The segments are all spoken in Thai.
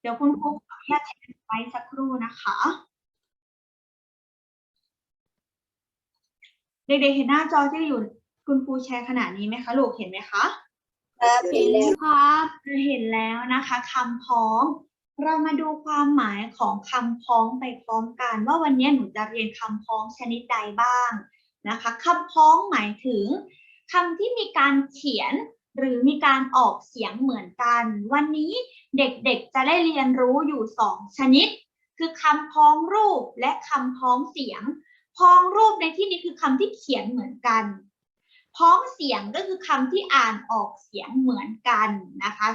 เดี๋ยวคุณครูขออนุญาตแชร์ไว้สักครู่นะคะ เด็กๆเห็นหน้าจอที่อยู่คุณครูแชร์ขนาดนี้ไหมคะลูกเห็นไหมคะครับเห็นแล้วครับเห็นแล้วนะคะคำพ้อง เรามาดูความหมายของคำพ้องไปพร้อมกัน ว่าวันนี้หนูจะเรียนคำพ้องชนิดใดบ้างนะคะคำพ้องหมายถึงคำที่มีการเขียน หรือมีการออกเสียงเหมือนกัน วันนี้เด็กๆจะได้เรียนรู้อยู่สองชนิด คือคำพ้องรูปและคำพ้องเสียง พ้องรูปในที่นี้คือคำที่เขียนเหมือนกัน พ้องเสียงก็คือคำที่อ่านออกเสียงเหมือนกันนะคะ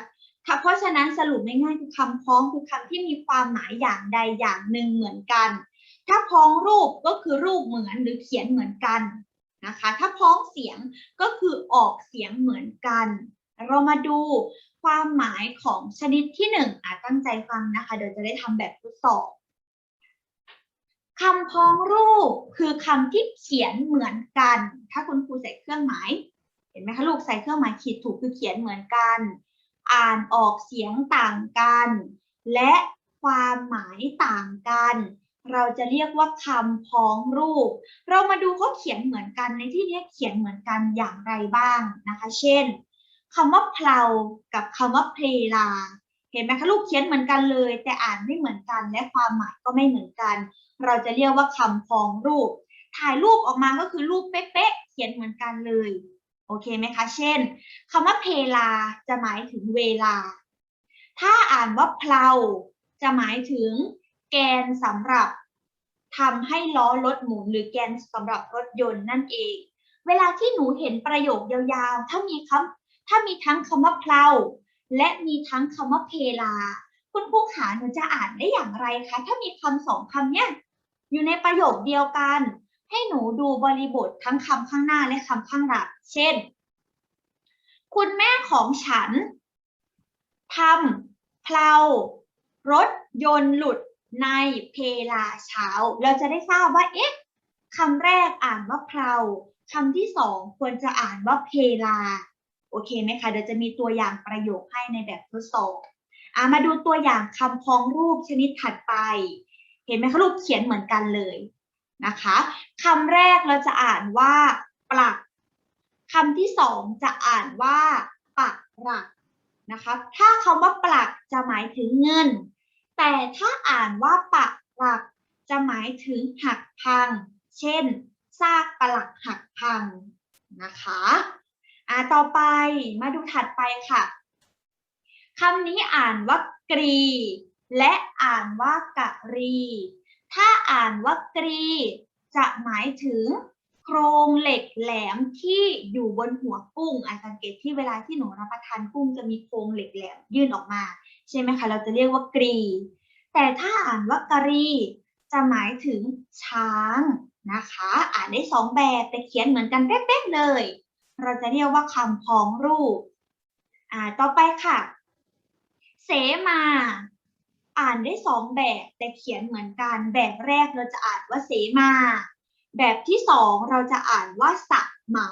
ค่ะเพราะฉะนั้นสรุปง่ายๆคือคำพ้องคือคำที่มีความหมายอย่างใดอย่างหนึ่งเหมือนกัน ถ้าพ้องรูปก็คือรูปเหมือนหรือเขียนเหมือนกัน นะคะ ถ้าพ้องเสียงก็คือออกเสียงเหมือนกัน เรามาดูความหมายของชนิดที่หนึ่งอะตั้งใจฟังนะคะ เดี๋ยวจะได้ทำแบบทดสอบคำพ้องรูปคือคำที่เขียนเหมือนกัน ถ้าคุณครูใส่เครื่องหมาย เห็นไหมคะลูกใส่เครื่องหมายขีดถูกคือเขียนเหมือนกัน อ่านออกเสียงต่างกัน และความหมายต่างกัน เราจะเรียกว่าคำพ้องรูป เรามาดูเขาเขียนเหมือนกันในที่นี้เขียนเหมือนกันอย่างไรบ้างนะคะ เช่นคำว่าเพลากับคำว่าเพลา เห็นไหมคะลูกเขียนเหมือนกันเลย แต่อ่านไม่เหมือนกันและความหมายก็ไม่เหมือนกัน เราจะเรียกว่าคำพ้องรูป ถ่ายรูปออกมาก็คือรูปเป๊ะๆเขียนเหมือนกันเลยโอเคไหมคะ เช่นคำว่าเพลาจะหมายถึงเวลา ถ้าอ่านว่าเพลาจะหมายถึง แกนสำหรับทำให้ล้อรถหมุนหรือแกนสำหรับรถยนต์นั่นเอง เวลาที่หนูเห็นประโยคยาวๆ ถ้ามีคำถ้ามีทั้งคำว่าเพลาและมีทั้งคำว่าเพลา คุณครูขาหนูจะอ่านได้อย่างไรคะ ถ้ามีคำสองคำเนี้ยอยู่ในประโยคเดียวกัน ให้หนูดูบริบททั้งคำข้างหน้าและคำข้างหลัง เช่น คุณแม่ของฉันทำเพลารถยนต์หลุด ในเพลาเช้า เราจะได้ทราบว่าเอ๊ะคำแรกอ่านว่าเพลาคำที่สองควรจะอ่านว่าเพลา โอเคไหมคะ เดี๋ยวจะมีตัวอย่างประโยคให้ในแบบทดสอบอะมาดูตัวอย่างคำพ้องรูปชนิดถัดไป เห็นไหมคะรูปเขียนเหมือนกันเลยนะคะคำแรกเราจะอ่านว่าปลักคำที่สองจะอ่านว่าปักหลักนะคะ ถ้าคำว่าปลักจะหมายถึงเงิน แต่ถ้าอ่านว่าปักหลักจะหมายถึงหักพัง เช่น ซากปลักหักพังนะคะอ่าต่อไปมาดูถัดไปค่ะคำนี้อ่านว่ากรี และอ่านว่ากะรี ถ้าอ่านว่ากรี จะหมายถึงโครงเหล็กแหลมที่อยู่บนหัวกุ้งอะสังเกตที่เวลาที่หนูรับประทานกุ้งจะมีโครงเหล็กแหลมยื่นออกมา ใช่ไหมคะ เราจะเรียกว่ากรี แต่ถ้าอ่านว่ากรีจะหมายถึงช้างนะคะ อ่านได้สองแบบแต่เขียนเหมือนกันเป๊ะๆเลย เราจะเรียกว่าคำพ้องรูป อ่า ต่อไปค่ะ เสมา อ่านได้สองแบบแต่เขียนเหมือนกัน แบบแรกเราจะอ่านว่าเสมา แบบที่สองเราจะอ่านว่าสะเหมา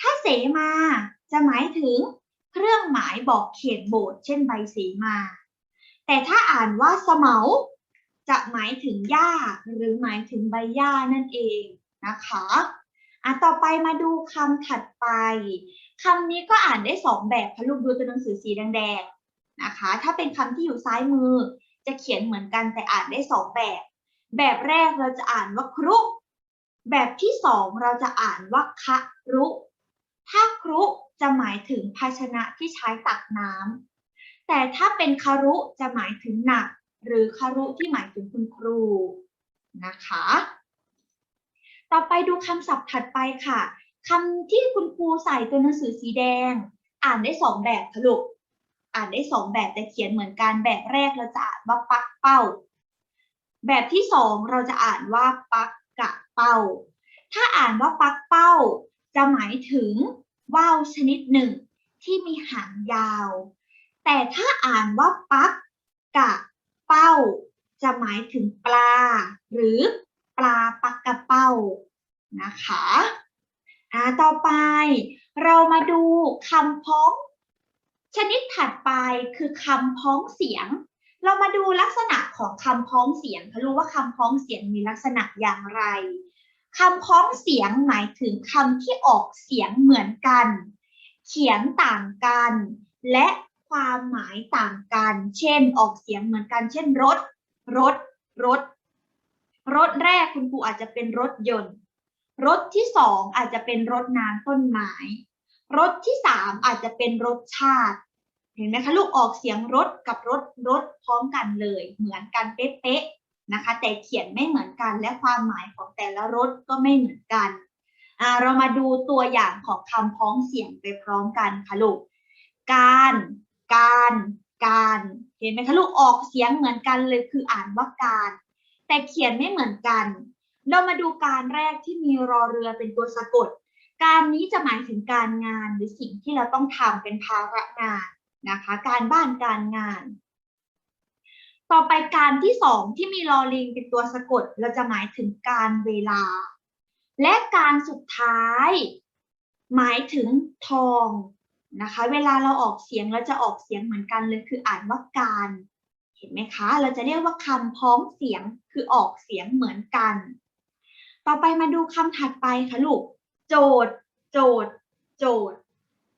ถ้าเสมาจะหมายถึง เครื่องหมายบอกเขตโบสถ์เช่นใบเสมา แต่ถ้าอ่านว่าสะเหมาจะหมายถึงหญ้าหรือหมายถึงใบหญ้านั่นเองนะคะอะต่อไปมาดูคำถัดไปคำนี้ก็อ่านได้สองแบบพะลูกดูตัวหนังสือสีแดงๆนะคะ ถ้าเป็นคำที่อยู่ซ้ายมือ จะเขียนเหมือนกันแต่อ่านได้สองแบบ แบบแรกเราจะอ่านว่าครุ แบบที่สองเราจะอ่านว่าคะรุ ถ้าครุ จะหมายถึงภาชนะที่ใช้ตักน้ำ แต่ถ้าเป็นคารุจะหมายถึงหนัก หรือคารุที่หมายถึงคุณครูนะคะ ต่อไปดูคำศัพท์ถัดไปค่ะคำที่คุณครูใส่ตัวหนังสือสีแดง อ่านได้สองแบบค่ะลูกอ่านได้สองแบบแต่เขียนเหมือนกันแบบแรกเราจะอ่านว่าปักเป้า แบบที่สองเราจะอ่านว่าปักกะเป้า ถ้าอ่านว่าปักเป้า จะหมายถึง ว่าวชนิดหนึ่งที่มีหางยาว แต่ถ้าอ่านว่าปักกะเป้า จะหมายถึงปลา หรือปลาปักกะเป้านะคะอ่าต่อไปเรามาดูคำพ้อง ชนิดถัดไปคือคำพ้องเสียง เรามาดูลักษณะของคำพ้องเสียงคะรู้ว่าคำพ้องเสียงมีลักษณะอย่างไร คำพ้องเสียงหมายถึงคำที่ออกเสียงเหมือนกัน เขียนต่างกัน และความหมายต่างกัน เช่น ออกเสียงเหมือนกัน เช่น รถ รถ รถ รถแรกคุณครูอาจจะเป็นรถยนต์ รถที่สองอาจจะเป็นรถน้ำต้นไม้ รถที่สามอาจจะเป็นรสชาติ เห็นไหมคะลูกออกเสียงรถกับรถรถพร้อมกันเลย เหมือนกันเป๊ะๆ นะคะ แต่เขียนไม่เหมือนกัน และความหมายของแต่ละรถก็ไม่เหมือนกันเรามาดูตัวอย่างของคำพ้องเสียงไปพร้อมกันค่ะลูก การ การ การ เห็นไหมคะลูกออกเสียงเหมือนกันเลยคืออ่านว่าการ แต่เขียนไม่เหมือนกัน เรามาดูการแรกที่มีรอเรือเป็นตัวสะกด การนี้จะหมายถึงการงานหรือสิ่งที่เราต้องทำเป็นภาระงานนะคะ การบ้านการงาน ต่อไปการที่สองที่มีลอลิงเป็นตัวสะกด เราจะหมายถึงการเวลา และการสุดท้าย หมายถึงทองนะคะ เวลาเราออกเสียงเราจะออกเสียงเหมือนกันเลยคืออ่านว่าการ เห็นไหมคะ เราจะเรียกว่าคำพ้องเสียงคือออกเสียงเหมือนกัน ต่อไปมาดูคำถัดไปค่ะลูก โจทย์ โจทย์ โจทย์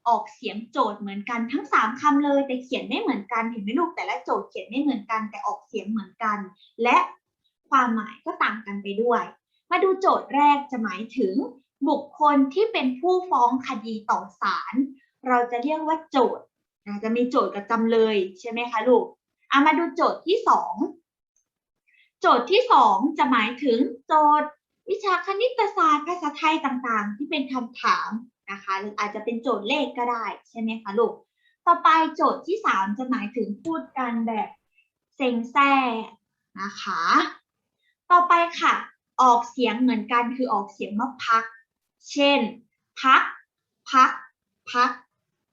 ออกเสียงโจทย์เหมือนกันทั้งสามคำเลยแต่เขียนไม่เหมือนกันเห็นไหมลูกแต่ละโจทย์เขียนไม่เหมือนกันแต่ออกเสียงเหมือนกัน และความหมายก็ต่างกันไปด้วย มาดูโจทย์แรกจะหมายถึง บุคคลที่เป็นผู้ฟ้องคดีต่อศาลเราจะเรียกว่าโจทย์นะจะมีโจทย์กับจำเลยใช่ไหมคะลูกเอามาดูโจทย์ที่สองโจทย์ที่สองจะหมายถึงโจทย์ วิชาคณิตศาสตร์ภาษาไทยต่างๆ ที่เป็นคำถาม นะคะหรืออาจจะเป็นโจทย์เลขก็ได้ใช่ไหมคะลูก ต่อไปโจทย์ที่สามจะหมายถึงพูดกันแบบเซ็งแซ่นะคะ ต่อไปค่ะ ออกเสียงเหมือนกันคือออกเสียงว่าพัก เช่น พัก พัก พัก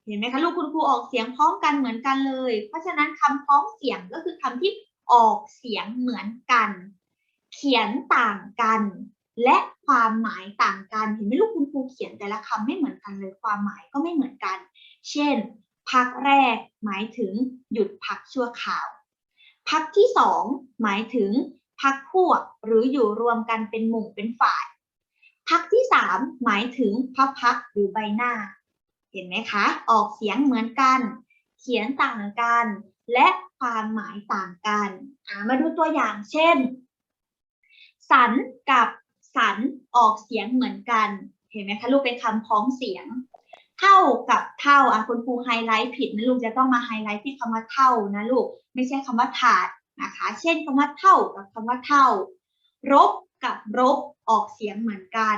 เห็นไหมคะลูกคุณครูออกเสียงพร้อมกันเหมือนกันเลย เพราะฉะนั้นคำพ้องเสียงก็คือคำที่ออกเสียงเหมือนกัน เขียนต่างกัน และความหมายต่างกัน เห็นไหมลูกคุณครูเขียนแต่ละคำไม่เหมือนกันเลยความหมายก็ไม่เหมือนกัน เช่น พักแรก หมายถึงหยุดพักชั่วคราว พักที่สองหมายถึงพักพวกหรืออยู่รวมกันเป็นหมู่เป็นฝ่าย พักที่สามหมายถึงพระพักหรือใบหน้า เห็นไหมคะ ออกเสียงเหมือนกัน เขียนต่างกัน และความหมายต่างกัน มาดูตัวอย่างเช่น สันกับ สันออกเสียงเหมือนกัน เห็นไหมคะลูกเป็นคำพ้องเสียง เท่ากับเท่าอะคุณครูไฮไลท์ผิดนะลูกจะต้องมาไฮไลท์ที่คำว่าเท่านะลูกไม่ใช่คำว่าถาดนะคะ เช่นคำว่าเท่ากับคำว่าเท่า รบกับรบออกเสียงเหมือนกัน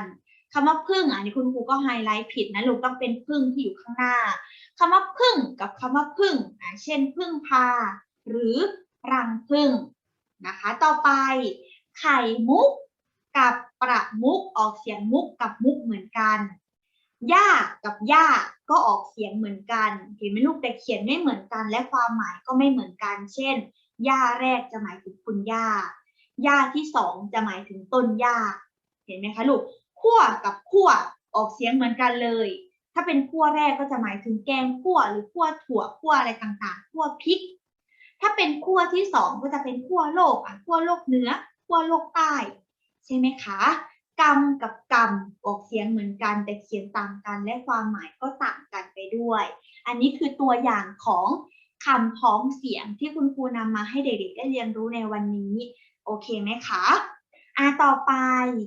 คำว่าพึ่งอะนี่คุณครูก็ไฮไลท์ผิดนะลูกต้องเป็นพึ่งที่อยู่ข้างหน้าคำว่าพึ่งกับคำว่าพึ่งอะเช่นพึ่งพา หรือรังพึ่งนะคะ ต่อไป ไข่มุก กับประมุกออกเสียงมุกกับมุกเหมือนกันย่ากับย่าก็ออกเสียงเหมือนกันเห็นไหมลูกแต่เขียนไม่เหมือนกัน และความหมายก็ไม่เหมือนกัน เช่นย่าแรกจะหมายถึงคุณย่าย่าที่สองจะหมายถึงต้นย่าเห็นไหมคะลูกขั้วกับขั้วออกเสียงเหมือนกันเลย ถ้าเป็นขั้วแรกก็จะหมายถึงแกงขั้วหรือขั้วถั่วขั้วอะไรต่างๆขั้วพริก ถ้าเป็นขั้วที่สองก็จะเป็นขั้วโลกอะขั้วโลกเหนือขั้วโลกใต้ ใช่ไหมคะกรรมกับกรรมออกเสียงเหมือนกันแต่เขียนต่างกันและความหมายก็ต่างกันไปด้วย อันนี้คือตัวอย่างของคำพ้องเสียงที่คุณครูนำมาให้เด็กๆได้เรียนรู้ในวันนี้ โอเคไหมคะอ่าต่อไป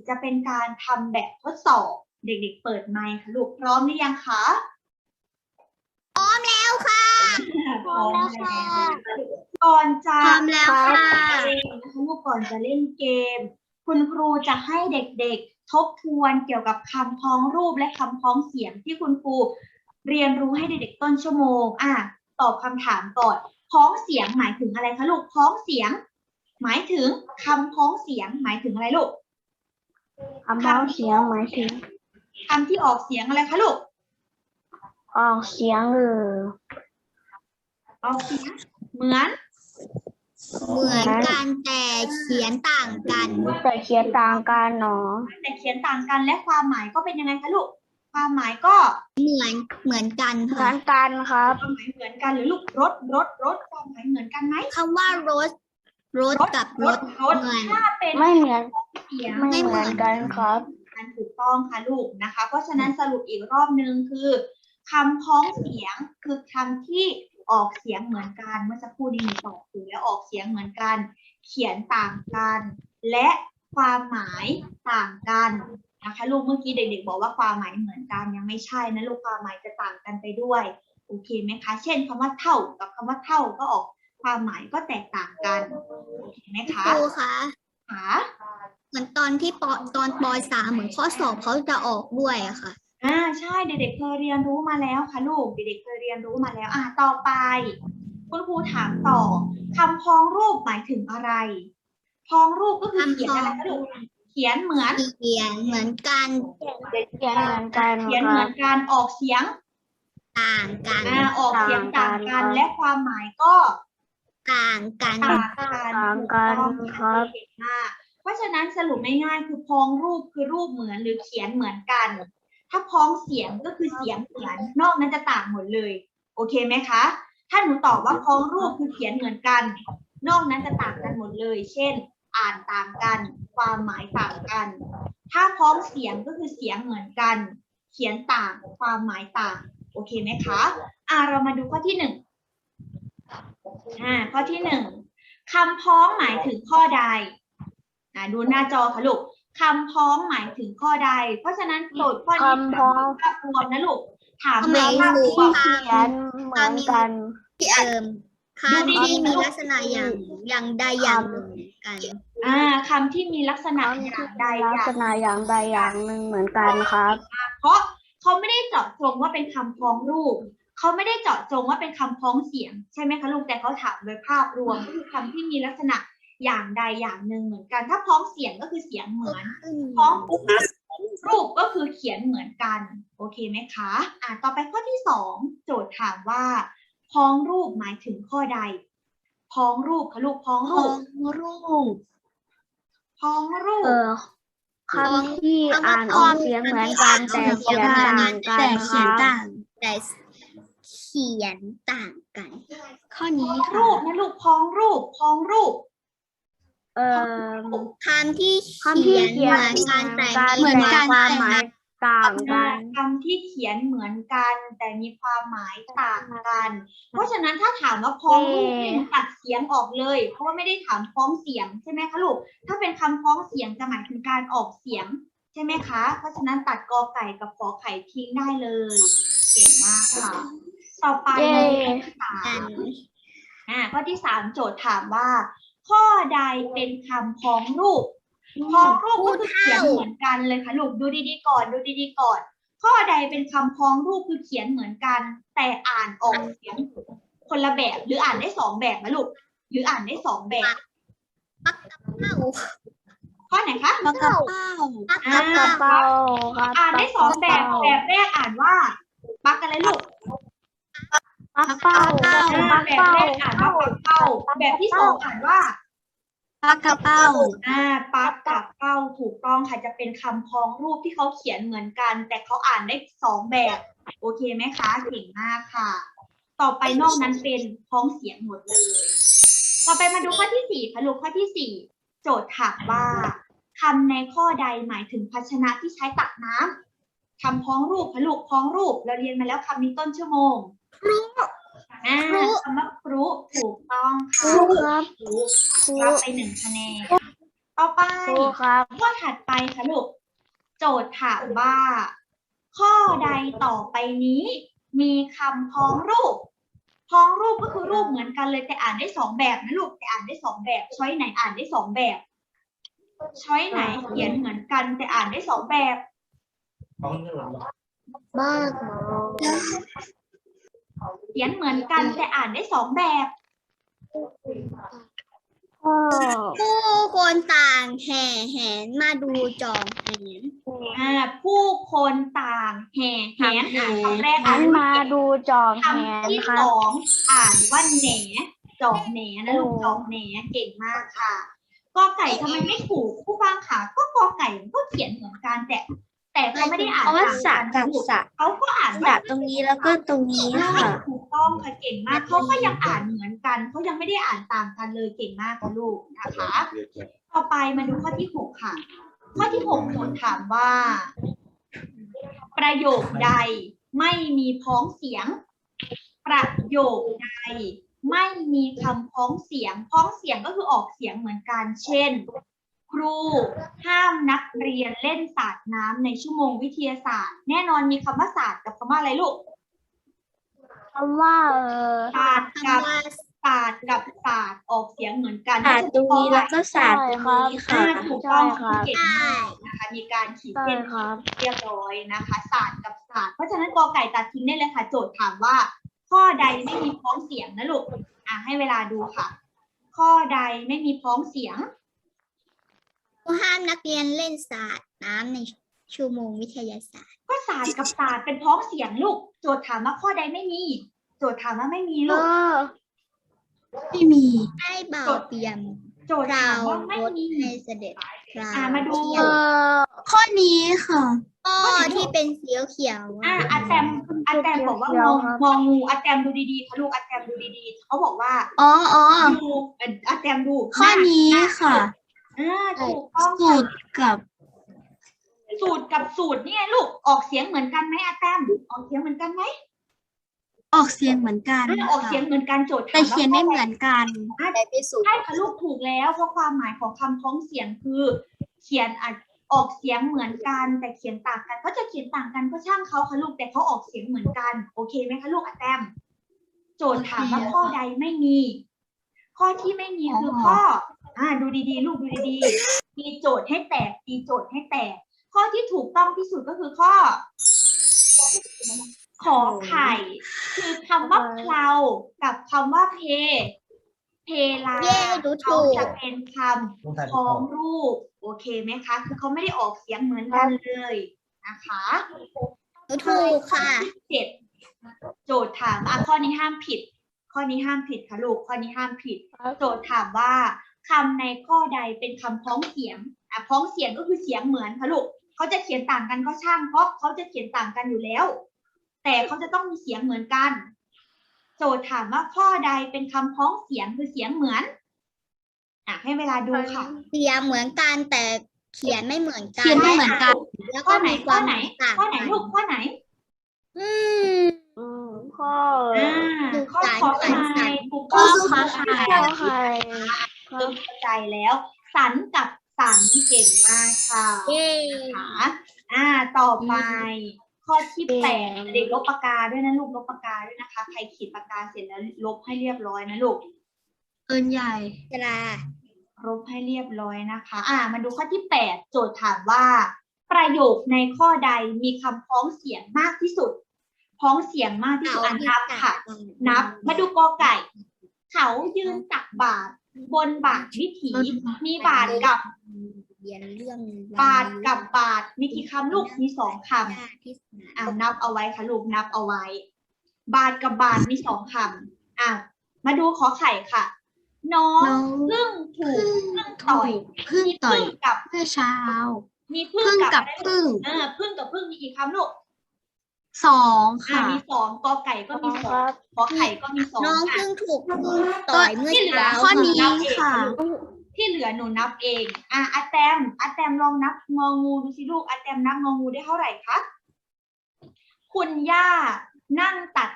จะเป็นการทำแบบทดสอบ เด็กๆเปิดไมค์ค่ะลูกพร้อมหรือยังคะพร้อมแล้วค่ะพร้อมพร้อมแล้วค่ะก่อนจะพร้อมแล้วค่ะเล่นนะคะลูกก่อนจะเล่นเกม คุณครูจะให้เด็กๆ ทบทวนเกี่ยวกับคำพ้องรูปและคำพ้องเสียงที่คุณครูเรียนรู้ให้เด็กๆต้นชั่วโมง อะ ตอบคำถามก่อน พ้องเสียงหมายถึงอะไรคะลูก พ้องเสียง หมายถึงคำพ้องเสียง หมายถึงอะไรลูกคำพ้องเสียงหมายถึงคำที่ออกเสียงอะไรคะลูก ออกเสียงหรือออกเสียงเหมือน เหมือนกันแต่เขียนต่างกัน แต่เขียนต่างกันเนาะแต่เขียนต่างกันและความหมายก็เป็นยังไงคะลูก ความหมายก็เหมือนเหมือนกันเหมืค่ะอนกันครับความหมายเหมือนกันหรือลูกรถรถรถความหมายเหมือนกันไหมคำว่ารถ รถกับรถรถเหมือนถ้าเป็นไม่เหมือนเสียง ไม่เหมือนกันครับกันถูกต้องค่ะลูกนะคะ เพราะฉะนั้นสรุปอีกรอบนึงคือคำพ้องเสียงคือคำที่ ออกเสียงเหมือนกัน เมื่อสักครู่นี้หนูตอบถูกแล้วออกเสียงเหมือนกัน เขียนต่างกัน และความหมายต่างกันนะคะลูกเมื่อกี้เด็ก ๆ บอกว่าความหมายเหมือนกันยังไม่ใช่นะลูกความหมายจะต่างกันไปด้วยโอเคไหมคะ เช่นคำว่าเท่ากับคำว่าเท่าก็ออกความหมายก็แตกต่างกันโอเคไหมคะครูคะหาเหมือนตอนที่ปอตอนปสามเหมือนข้อสอบเขาจะออกด้วยอะค่ะ อ่าใช่เด็กๆเคยเรียนรู้มาแล้วค่ะลูกเด็กๆเคยเรียนรู้มาแล้วอ่าต่อไป คุณครูถามต่อคำพ้องรูปหมายถึงอะไร พ้องรูปก็คือเขียนอะไรคะลูกเขียนเหมือนเขียนเหมือนกันเขียนเหมือนกันเขียนคเหมืรัอบนการออกเสียงต่างกันอ่าออกเสียงต่างต่างกักันนและความหมายก็ต่างกันต่างกันต่างกันถูต้องครับเก่งมากเพราะฉะนั้นสรุปง่ายๆคือพ้องรูปคือรูปเหมือนหรือเขียนเหมือนกัน ถ้าพ้องเสียงก็คือเสียงเหมือน นอกนั้นจะต่างหมดเลย โอเคไหมคะ ถ้าหนูตอบว่าพ้องรูปคือเขียนเหมือนกัน นอกนั้นจะต่างกันหมดเลย เช่น อ่านต่างกัน ความหมายต่างกัน ถ้าพ้องเสียงก็คือเสียงเหมือนกัน เขียนต่าง ความหมายต่าง โอเคไหมคะ อ่าเรามาดูข้อที่หนึ่งอ่าข้อที่หนึ่งคำพ้องหมายถึงข้อใดอ่าดูหน้าจอค่ะลูก คำพ้องหมายถึงข้อใด เพราะฉะนั้นโจทย์ข้อนี้คำพ้องภาพรวมนะลูกถามทำไมภาพรถึงวมเขียนเหมือนกันที่เอิมคำที่มีลักษณะอย่างอย่างใดอย่างหนึ่งกันอ่าคำที่มีลักษณะอย่างใดอลักย่างษณะอย่างใดอย่างหนึ่งเหมือนกันครับ เพราะเขาไม่ได้เจาะจงว่าเป็นคำพ้องรูปเขาไม่ได้เจาะจงว่าเป็นคำพ้องเสียง ใช่ไหมคะลูกแต่เขาถามโดยภาพรวมก็คือคำที่มีลักษณะ อย่างใดอย่างหนึ่งเหมือนกัน ถ้าพ้องเสียงก็คือเสียงเหมือน พ้องรูปก็คือเขียนเหมือนกัน โอเคไหมคะ อ่าต่อไปข้อที่สองโจทย์ถามว่า พ้องรูปหมายถึงข้อใด พ้องรูปค่ะลูกพ้องขรูอปงรูป พ้องรูปเออคำที่อ่านออกเสียงเหมือนกันแต่เขียนต่างกันแต่คเขียนรับต่างแต่เขียนต่างกัน ข้อนี้รูปนะลูกพ้องรูปพ้องรูป เออคำที่คำที่เขียนเขียนเหมือนกันแต่เหมือนกันแต่ความหมายต่างกันคำที่เขียนเหมือนกัน แต่มีความหมายต่างกัน เพราะฉะนั้นถ้าถามว่าพ้องรูปเอ่อนี่ตัดเสียงออกเลย เพราะว่าไม่ได้ถามพ้องเสียงใช่ไหมคะลูกถ้าเป็นคำพ้องเสียงจะหมายถึงการออกเสียงใช่ไหมคะ เพราะฉะนั้นตัดกอไก่กับขอไข่ทิ้งได้เลย เก่งมากค่ะ ต่อไปเย้ข้อที่สามอ่าข้อที่สามโจทย์ถามว่า ข้อใดเป็นคำพ้องรูปพ้องรูปก็คือเขียนเหมือนกันเลยค่ะลูกดูดีๆก่อน ดูดีๆก่อน ข้อใดเป็นคำพ้องรูปคือเขียนเหมือนกัน แต่อ่านออกเสียงคนละแบบหรืออ่านได้สองแบบนะลูกหรืออ่านได้สองแบบปักกระเป้าข้อไหนคะปักกระเป้าปักกระกระเป้าเป๋าครับอ่านได้สองแบบแบบแรกอ่านว่าปักอะไรลูก ปักเป้าอ่าปักแบบเป้าแรกอ่านว่าปักเป้า แบบที่สองอ่านว่าปักกระเป้าอ่าปักกับเป้าถูกต้องค่ะจะเป็นคำพ้องรูปที่เขาเขียนเหมือนกัน แต่เขาอ่านได้สองแบบ โอเคไหมคะเก่งมากค่ะ ต่อไปนอกนั้นเป็นพ้องเสียงหมดเลย ต่อไปมาดูข้อที่สี่ค่ะลูกข้อที่สี่โจทย์ถามว่าคำในข้อใดหมายถึงภาชนะที่ใช้ตักน้ำคำพ้องรูปค่ะลูกพ้องรูป เราเรียนมาแล้วคำนี้ต้นชั่วโมง ครุอ่าครุคำว่าครุถูกต้องคค่ะรูครับครุรับไปหนึ่งคะแนนต่อไปครูครับข้อถัดไปค่ะลูกโจทย์ถามว่า ข้อใดต่อไปนี้ มีคำพ้องรูป พ้องรูปก็คือรูปเหมือนกันเลยแต่อ่านได้สองแบบนะลูกแต่อ่านได้สองแบบ ช้อยไหนอ่านได้สองแบบช้อยไหนเขียนเหมือนกันแต่อ่านได้สองแบบมาก เขียนเหมือนกันแต่อ่านได้สองแบบพ่อผู้คนต่างแห่แหนมาดูจองแหนอ่าผู้คนต่างแห่แหนอ่านคำแรกหัอ่านนมาดูจองแหนคำที่ครัสบองอ่านว่าแหนจอกแหนนะลูกโอ้จอกแหนเก่งมากค่ะกอไก่ทำไมไม่ถูกผู้ฟังค่ะ ก็กอไก่มันก็เขียนเหมือนกันแต่ แแต่เขาไม่ได้อ่านเพราะว่าสระต่างกับลูสระเขาก็อ่านสว่าระตรงนี้แล้วก็ตรงนี้ค่ะถูกต้องค่ะเก่งมากเขาก็ยังอ่านเหมือนกันเขายังไม่ได้อ่านต่างกันเลยเก่งมากค่ะลูกนะคะ ต่อไปมาดูข้อที่หกค่ะ ข้อที่หกโจทย์ถามว่า ประโยคใดไม่มีพ้องเสียง ประโยคใดไม่มีคำพ้องเสียง พ้องเสียงก็คือออกเสียงเหมือนกัน เช่น ครูห้ามนักเรียนเล่นสาดน้ำในชั่วโมงวิทยาศาสตร์ แน่นอนมีคำว่าศาสตร์กับคำว่าอะไรลูกคำว่าเออศาสตร์กับศาสตร์กับศาสตร์ออกเสียงเหมือนกันสระตรงนี้แล้วก็สระตรงนี้อ่าค่ะถูกต้องใช่ครับเก่งมากนะคะ มีการขีดใช่เส้นครับเรียบร้อยนะคะศาสตร์กับศาสตร์เพราะฉะนั้นกอไก่ตัดทิ้งได้เลยค่ะ โจทย์ถามว่า ข้อใดไม่มีพ้องเสียงนะลูกอะให้เวลาดูค่ะ ข้อใดไม่มีพ้องเสียง ห้ามนักเรียนเล่นสาดน้ำในชั่วโมงวิทยาศาสตร์ก็ศาสตร์กับศาสตร์เป็นพ้องเสียงลูกโจทย์ถามว่าข้อใดไม่มีโจทย์ถามว่าไม่มีเอลูกอไม่มีให้เบาเปียมโจทย์เราถามว่าไม่รถมีให้เสด็จพราวอะมาดูเที่เอยวอข้อนี้ค่ะข้อที่เป็นสีเขียวๆอะอะอาแตมอาแตมบอกว่างเดี๋ยวงครับงองูอาแตมดูดีๆค่ะลูกอาแตมดูดีๆเขาบอกว่าอ๋ออ๋อดูเอ่ออาแตมดูข้อนี้ค่ะ อ่าถูกต้องสูค่ะตรกับสูตรกับสูตรนี่ไงลูกออกเสียงเหมือนกันไหมอาแตมออกเสียงเหมือนกันไหมออกเสียงเหมือนกันอ่าออกเสียงเหมือนกันโจทย์ถามแต่เขียนไม่เหมือนกันอ่าได้พิสูจน์ใช่ค่ะลูกถูกแล้วเพราะความหมายของคำพ้องเสียงคือ เขียนอะออกเสียงเหมือนกัน แต่เขียนต่างกัน ก็จะเขียนต่างกันก็ช่างเขาค่ะลูกแต่เขาออกเสียงเหมือนกัน โอเคไหมคะลูกอาแตมโจทย์ถามว่าข้อใดไม่มี ข้อที่ไม่มีคือข้อ อ่าดูดีๆ ลูกดูดีๆตีโจทย์ให้แตกตีโจทย์ให้แตก ข้อที่ถูกต้องที่สุดก็คือข้อ ขอไข่ คือคำว่าเพลากับคำว่าเพ เพลาเย่ดูเขาถูกจะเป็นคำพ้องรูป โอเคไหมคะ คือเขาไม่ได้ออกเสียงเหมือนกันเลยนะคะดูถูกค่ะ เจ็ดโจทย์ถามอะข้อนี้ห้ามผิด ข้อนี้ห้ามผิดค่ะลูกข้อนี้ห้ามผิด โจทย์ถามว่า คำในข้อใดเป็นคำพ้องเสียงอะพ้องเสียงก็คือเสียงเหมือนค่ะลูกเขาจะเขียนต่างกันก็ช่างเพราะเขาจะเขียนต่างกันอยู่แล้ว แต่เขาจะต้องมีเสียงเหมือนกัน โจทย์ถามว่าข้อใดเป็นคำพ้องเสียงคือเสียงเหมือนอะให้เวลาดูค่ะ เสียงเหมือนกันแต่เขียนไม่เหมือนกันเขียนไม่เหมือนกัน แล้วข้ก็อไหนมีคข้อวามไหนต่างข้อไหนลูกข้อไหน อืม อืมข้ออ่าดูข้อสายขอสายไข่สายถูกต้อง ข้อค่ะไข่ ข้อไข่ ครัเริ่บมเข้าใจแล้วสันกับสันเก่งมากค่ะเย่ค่ะอ่าต่อไปข้อที่เก่งแปดเด็กลบปากกาด้วยนะลูกลบปากกาด้วยนะคะ ใครขีดปากกาเสร็จแล้วลบให้เรียบร้อยนะลูกเอินใหญ่กระลบให้เรียบร้อยนะคะ อ่า มาดูข้อที่แปดโจทย์ถามว่า ประโยคในข้อใดมีคำพ้องเสียงมากที่สุด พ้องเสียงมากที่สุดอ่านนับค่ะ นับ มาดูกอไก่ เขายืนตักบาตร บนบาทวิถี มีบาทกับ เรียนเรื่องบาทกับบาทมีกี่คำลูกมีสองคำยากที่สุดอ่านับเอาไว้ค่ะลูกนับเอาไว้ บาทกับบาทมีสองคำอ่ามาดูขอไข่ค่ะ น้องน้องพึ่งถูกพึ่งต่อยพึ่งมีต่อยพึ่งกับเพื่อเช้า มีพึ่งพึ่งกับกับอะไรลูกพึ่ง เออพึ่งกับพึ่งมีกี่คำลูก สองอ่าค่ะมีสองกอไก่ก็มีสองขอไข่ก็มีสองน้องอะเพิ่งถูกพึ่งต่อยเมื่อที่เหลือเช้าข้อนี้นับเองค่ะลูกที่เหลือหนูนับเอง อะอาแตมอาแตมลองนับงองูดูสิลูกอาแตมนับงองูได้เท่าไหร่คะคุณย่านั่งตัด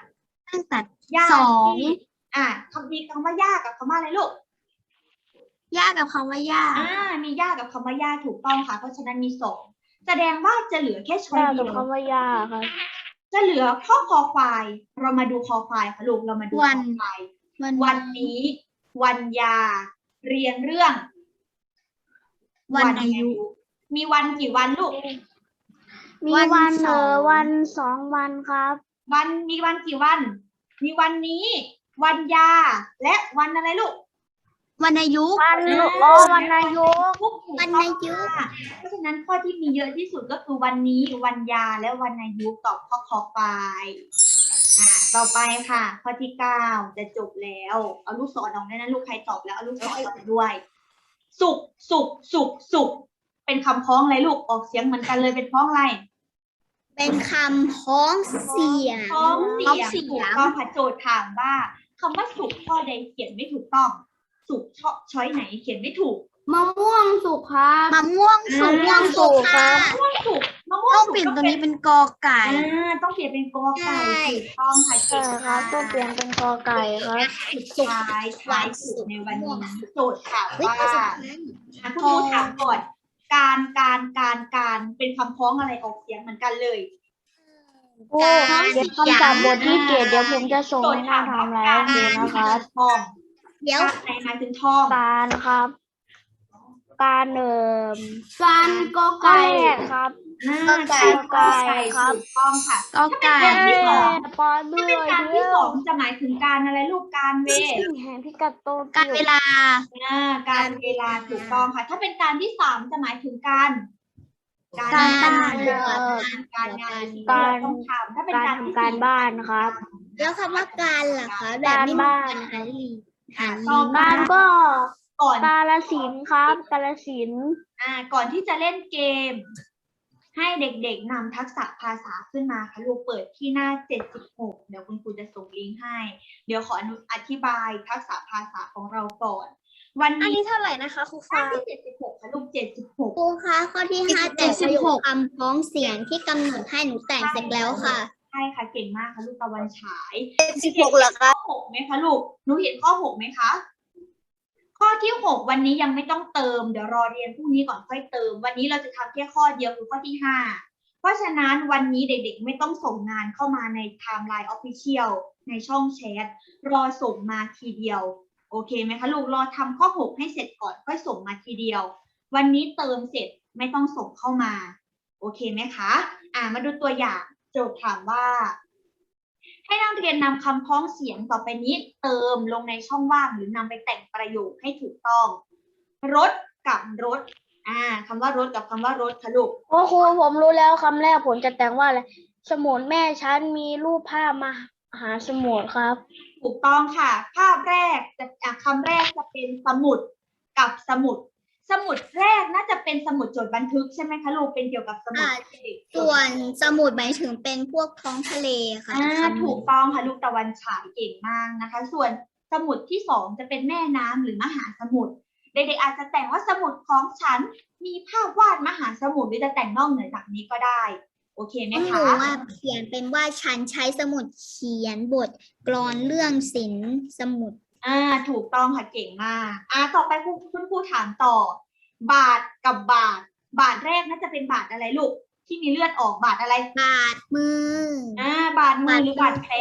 ตั้งแต่ หญ้าสอง ที่อะคำมีคำว่าหญ้ากับคำว่าอะไรลูก ยากกับคำว่าย่าอ่า มีหญ้ากับคำว่าหญ้าถูกต้องค่ะ เพราะฉะนั้นมีสองแสดงว่าจะเหลือแค่ช้อยยากเดีกับยว คำว่ายาครับ จะเหลือข้อคอควาย เรามาดูคอควายค่ะลูกเรามาดูควัอนควายวันวันนี้ วันยา เรียนเรื่อง วันอายุ มีวันกี่วันลูก มีวันวันสเอองอวันสองวันครับ วันมีวันกี่วัน มีวันนี้ วันยา และวันอะไรลูก วันอายุวันอ่าโอวันอายุทุกถูกวันต้องอายุค่ะเพราะฉะนั้นข้อที่มีเยอะที่สุดก็คือวันนี้ วันยาและวันอายุตอบข้อคอควายอ่าต่อไปค่ะ ข้อที่เก้าจะจบแล้ว เอาลูกศรออกด้วยนะลูกใครตอบแล้วเอาลูกศรออกด้วย สุกสุกสุกสุกเป็นคำพ้องอะไรลูกออกเสียงเหมือนกันเลยเป็นพ้องอะไร เป็นคำพ้องเสียง พ้องเสียงถูกต้องค่ะโจทย์ถามว่าคำว่าสุกข้อใดเขียนไม่ถูกต้อง สุกช่อช้อยไหนเขียนไม่ถูกมะม่วงสุกครับ มะม่วงสุกมะม่วงสุกค่ะ มะม่วงสุกมะม่วงต้องสุกเปลี่ยนก็ตัวนี้เป็นกอไก่ อ่าต้องเปลี่ยนเป็นกอไก่ใช่ ถูกต้องค่ะใช่เก่งครัมาบกต้องเปลี่ยนเป็นกอไก่ครับ สุดท้ายท้ายสุดในวันนี้โจทย์ถามเฮ้ยว่าภาษาอะคุณครูถามก่อน การการการการเป็นคำพ้องอะไรออกเสียงเหมือนกันเลย โอ้เดี๋ยวคำศัพท์บทที่เจ็ดเดี๋ยวผมจะส่งโจทให้ย์น้าถามทำว่าแล้วการดูไหนนะครับทอง เดี๋ยวการไหนหมายถึงทองการครับ การเอ่มการกอข้อแรกครับ อ่าการกอไก่ครับ ถูกต้องค่ะกอไก่ถ้าเป็นการที่สองปอเบื่ถ้าเป็นอการที่สองจะหมายถึงการอะไรลูกการเวแห่งพิกัดโตการเวลา อ่าการเวลาถูกต้องค่ะ ถ้าเป็นการที่สามจะหมายถึงการ การงานบ้านเอ่อการงานที่เราต้องทำถ้าเป็นการการที่ทำการบ้านครับแล้วคำว่าการล่ะคะ แบบนี้การบ้านหาลี อ่าหาต้องลีการก็ก่อน กาลสินธุ์ครับกาลสินธุ์อ่าก่อนที่จะเล่นเกม ให้เด็กๆนำทักษะภาษาขึ้นมาค่ะลูกเปิดที่หน้า 76 เดี๋ยวคุณครูจะส่งลิงก์ให้ เดี๋ยวขออนุอธิบายทักษะภาษาของเราก่อน วันอันนี้นี้เท่าไหร่นะคะครูหน้าฟ้าที่ 76ค่ะลูก 76 ครูคะข้อที่ห้าแต่งประโยคคำพ้องเสียงที่กำหนดให้หนูแต่งเสร็จแล้วค่ะ ใช่ค่ะเก่งมากค่ะลูกตะวันฉายสิบหกเหรอคะข้อหกไหมคะลูกหนูเห็นข้อหกไหมคะข้อที่หกวันนี้ยังไม่ต้องเติมเดี๋ยวรอเรียนพรุ่งนี้ก่อนค่อยเติม วันนี้เราจะทำแค่ข้อเดียวคือข้อที่ห้าเพราะฉะนั้นวันนี้เด็กๆ ไม่ต้องส่งงานเข้ามาใน Timeline Official ในช่องแชทรอส่งมาทีเดียว โอเคไหมคะลูกรอทำข้อหกให้เสร็จก่อนค่อยส่งมาทีเดียว วันนี้เติมเสร็จไม่ต้องส่งเข้ามา โอเคไหมคะ อ่ามาดูตัวอย่าง โจทย์ถามว่า ให้นักเรียนนำคำพ้องเสียงต่อไปนี้ เติมลงในช่องว่างหรือนำไปแต่งประโยคให้ถูกต้อง รถกับรถ อ่าคำว่ารถกับคำว่ารถค่ะลูกโอ้ครูผมรู้แล้วคำแรกผมจะแต่งว่าอะไรสมุดแม่ฉันมีรูปภาพมาหาสมุดครับ ถูกต้องค่ะ ภาพแรกจะอะคำแรกจะเป็นสมุดกับสมุด สมุดแรกน่าจะเป็นสมุดจดบันทึกใช่ไหมคะลูกเป็นเกี่ยวกับสมุดอ่าที่เด็กจดส่วนสมุดหมายถึงเป็นพวกท้องทะเลค่ะอ่าคำถูกต้องค่ะลูกตะวันฉายเก่งมากนะคะ ส่วนสมุดที่สองจะเป็นแม่น้ำหรือมหาสมุทรเด็กๆอาจจะแต่งว่าสมุดของฉันมีภาพวาดมหาสมุทรหรือจะแต่งนอกเหนือจากนี้ก็ได้ โอเคไหมต้องคะรู้ว่าเขียนเป็นว่าฉันใช้สมุดเขียนบทกลอนเรื่องศิลป์สมุด อ่าถูกต้องค่ะเก่งมากอ่าต่อไปคุณคุณครูถามต่อ บาทกับบาท บาทแรกน่าจะเป็นบาทอะไรลูก ที่มีเลือดออกบาทอะไรบาดมือ อ่าบาดมือบาดหรือบาดแผล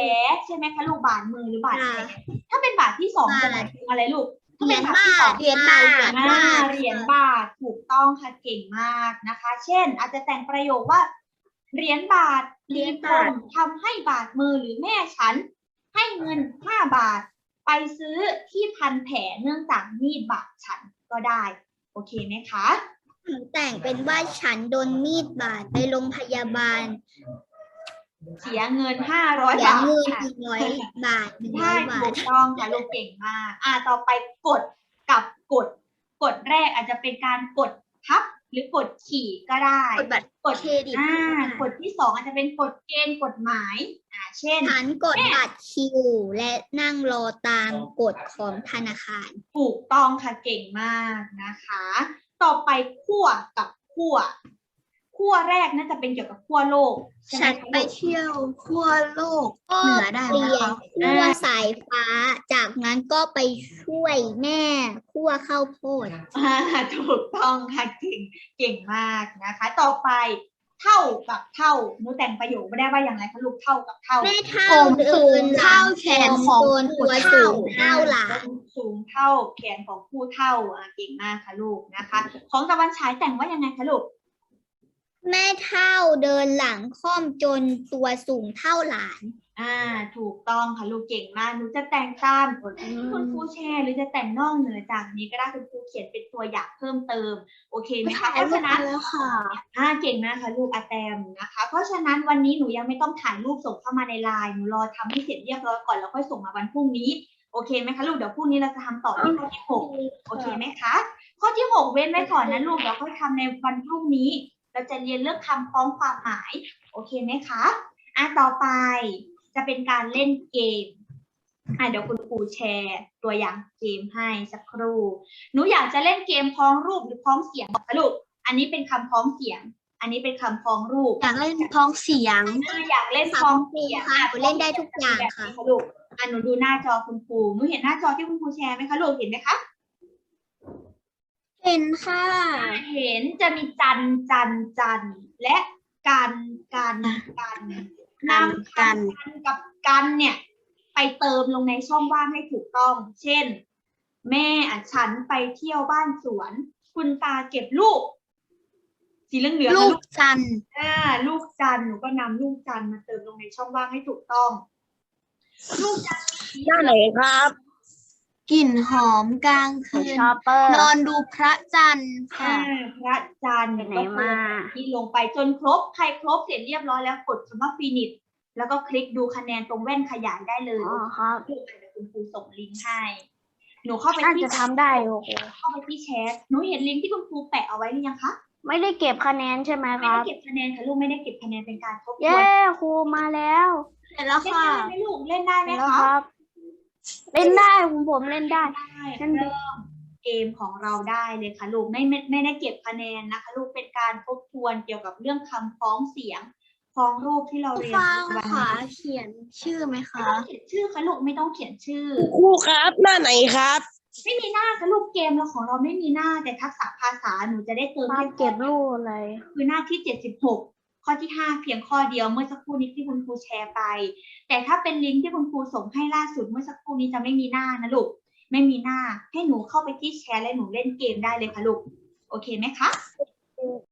ใช่ไหมคะลูกบาดมือหรือบาดแผลค่ะถ้าเป็นบาทที่สองบาดจะหมายถึงอะไรลูกถ้าเหรีเป็ยนญบาทที่บาสอทงเหรียญบาทเหรียญอ่าบาทเหรียญบาทถูกต้องค่ะเก่งมากนะคะ เช่น อาจจะแต่งประโยคว่าเหรียญบาทเหรียญตบาทงทำให้บาดมือหรือแม่ฉัน ให้เงินห้าบาท ไปซื้อที่พันแผลเนื่องจากมีดบาดฉันก็ได้ โอเคไหมคะหนูแต่งเป็นว่าฉันโดนมีดบาดไปโรงพยาบาล เสียเงินห้าร้อยเสียบาทเงินค่ะหนึ่งร้อยบาทหนึ่งร้ใช่อยบาถูทกต้องค่ะลูกเก่งมากอ่าต่อไปกดกับกด กดแรกอาจจะเป็นการกดทับ หรือกดขี่ก็ได้กดบัตรกดเครดิตอ่ากดที่สองอาจจะเป็นกดเกณฑ์กฎหมายอ่าเช่น ฉันกดบัตรคิว และนั่งรอตามกฎของธนาคาร ถูกต้องค่ะเก่งมากนะคะ ต่อไปขั้วกับขั้ว ขั้วแรกน่าจะเป็นเกี่ยวกับขั้วโลกใช่ไหมฉันคะไปลูกเที่ยวขั้วโลกเหนือได้ไหมคะขั้วสายฟ้า จากนั้นก็ไปช่วยแม่ขั้วข้าวโพดอ่าถูกต้องค่ะเก่งเก่งมากนะคะ ต่อไปเท่ากับเท่าหนูแต่งประโยคไม่ได้ว่าอย่างไรคะลูกเท่ากับเท่าแม่เท่าเดินหลังแขนของโดนตัวสูงเท่าหลานสูงเท่าแขนของผู้เท่าอะเก่งมากค่ะลูกนะคะ ของตะวันฉายแต่งว่ายังไงคะลูก แม่เท่าเดินหลังค่อมจนตัวสูงเท่าหลาน อ่า ถูกต้องค่ะลูกเก่งมากหนูจะแต่งตามที่คุณครูแชร์หรือจะแต่งนอกเหนือจากนี้ก็ได้คุณครูเขียนเป็นตัวอย่างเพิ่มเติม โอเคไหมคะเพราะฉะนั้นแล้วค่ะอ่าเก่งมากค่ะลูกอาแตมนะคะ เพราะฉะนั้นวันนี้หนูยังไม่ต้องถ่ายรูปส่งเข้ามาในไลน์หนูรอทำให้เสร็จเรียบร้อยก่อนแล้วค่อยส่งมาวันพรุ่งนี้โอเคไหมคะลูกเดี๋ยวพรุ่งนี้เราจะทำต่อที่ข้อที่หกโอเคไหมคะข้อที่หกเว้นไว้ก่อนนะลูกเดี๋ยวค่อยทำในวันพรุ่งนี้ เราจะเรียนเรื่องคำพ้องความหมาย โอเคไหมคะอะต่อไปจะเป็นการเล่นเกมอะเดี๋ยวคุณครูแชร์ตัวอย่างเกมให้สักครู่ หนูอยากจะเล่นเกมพ้องรูปหรือพ้องเสียงคะลูก อันนี้เป็นคำพ้องเสียง อันนี้เป็นคำพ้องรูป อยากเล่นพ้องเสียงอะอยากเล่นพ้องเสียงค่ะหนูเล่นได้ทุกอย่างค่ะแบบนี้ลูกอะหนูดูหน้าจอคุณครูหนูเห็นหน้าจอที่คุณครูแชร์ไหมคะลูก เห็นไหมคะ เห็นค่ะ เห็นจะมีจันจันจันและกันกันกันนำกักันนกับกันเนี่ย ไปเติมลงในช่องว่างให้ถูกต้อง เช่น แม่อะฉันไปเที่ยวบ้านสวน คุณตาเก็บลูก สีเหลืองเหลืองลูกจันทร์อ่าลูกจันทร์หนูก็นำลูกจันทร์มาเติมลงในช่องว่างให้ถูกต้อง ลูกจันทร์มีสีหน้าไหนครับ กลิ่นหอมกลางคืนชอปเปอร์ นอนดูพระจันทร์อ่าค่ะ พระจันทร์ไปไหนก็คือมา ที่ลงไปจนครบ ใครครบเสร็จเรียบร้อยแล้วกดคำว่าฟินิชแล้วก็คลิกดูคะแนนตรงแว่นขยายได้เลยอ๋อครับลูกเดี๋ยวคุณครูส่งลิงก์ให้ หนูเข้าไปน่าที่จะทำได้โอ้โหเข้าไปที่แชท หนูเห็นลิงก์ที่คุณครูแปะเอาไว้หรือยังคะ ไม่ได้เก็บคะแนนใช่ไหมไม่คได้รับเก็บคะแนนค่ะลูกไม่ได้เก็บคะแนนเป็นการทบทเย้วนครูมาแล้ว เสร็จแล้วเล่นค่ะได้ไหมลูกเล่นได้ไหมแล้วคะครับ เล่นได้ผมผมเล่นได้ ได้งั้นเริ่มเกมของเราได้เลยค่ะลูกไม่ไม่ไม่ได้เก็บคะแนนนะคะ ลูกเป็นการทบทวนเกี่ยวกับเรื่องคำพ้องเสียงพ้องรูปที่เราเรียนฟังในวันค่ะนี้เขียนชื่อไหมไม่คะต้องเขียนชื่อค่ะลูกไม่ต้องเขียนชื่อ ครูครับ หน้าไหนครับ ไม่มีหน้าค่ะลูกเกมเราของเราไม่มีหน้าแต่ทักษะภาษาหนูจะได้เติมมาแค่เก็บลูกอะไร คือหน้าที่ 76 ข้อที่ 5 เพียงข้อเดียวเมื่อสักครู่นี้ที่คุณครูแชร์ไป แต่ถ้าเป็นลิงก์ที่คุณครูส่งให้ล่าสุดเมื่อสักครู่นี้จะไม่มีหน้านะลูก ไม่มีหน้าให้หนูเข้าไปที่แชร์และหนูเล่นเกมได้เลยค่ะลูก โอเคไหมคะ